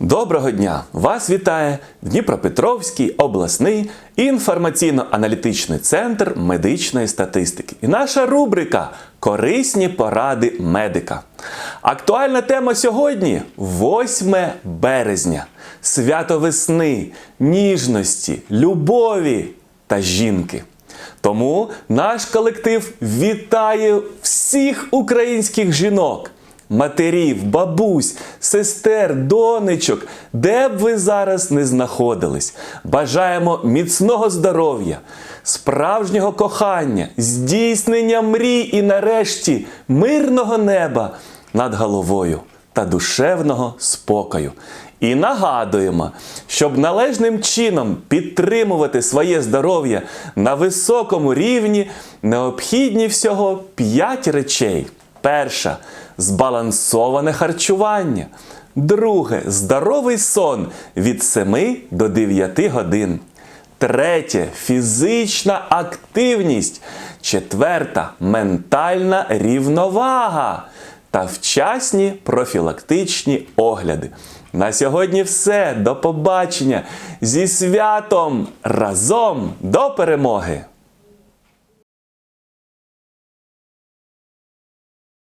Доброго дня! Вас вітає Дніпропетровський обласний інформаційно-аналітичний центр медичної статистики. І наша рубрика Корисні поради медика. Актуальна тема сьогодні 8 березня. Свято весни, ніжності, любові та жінки. Тому наш колектив вітає всіх українських жінок, матерів, бабусь, сестер, донечок, де б ви зараз не знаходились. Бажаємо міцного здоров'я, справжнього кохання, здійснення мрій і нарешті мирного неба над головою та душевного спокою. І нагадуємо, щоб належним чином підтримувати своє здоров'я на високому рівні, необхідні всього 5 речей. Перша збалансоване харчування. Друге здоровий сон від 7 до 9 годин. Третє фізична активність. Четверта ментальна рівновага та вчасні профілактичні огляди. На сьогодні все. До побачення зі святом разом до перемоги!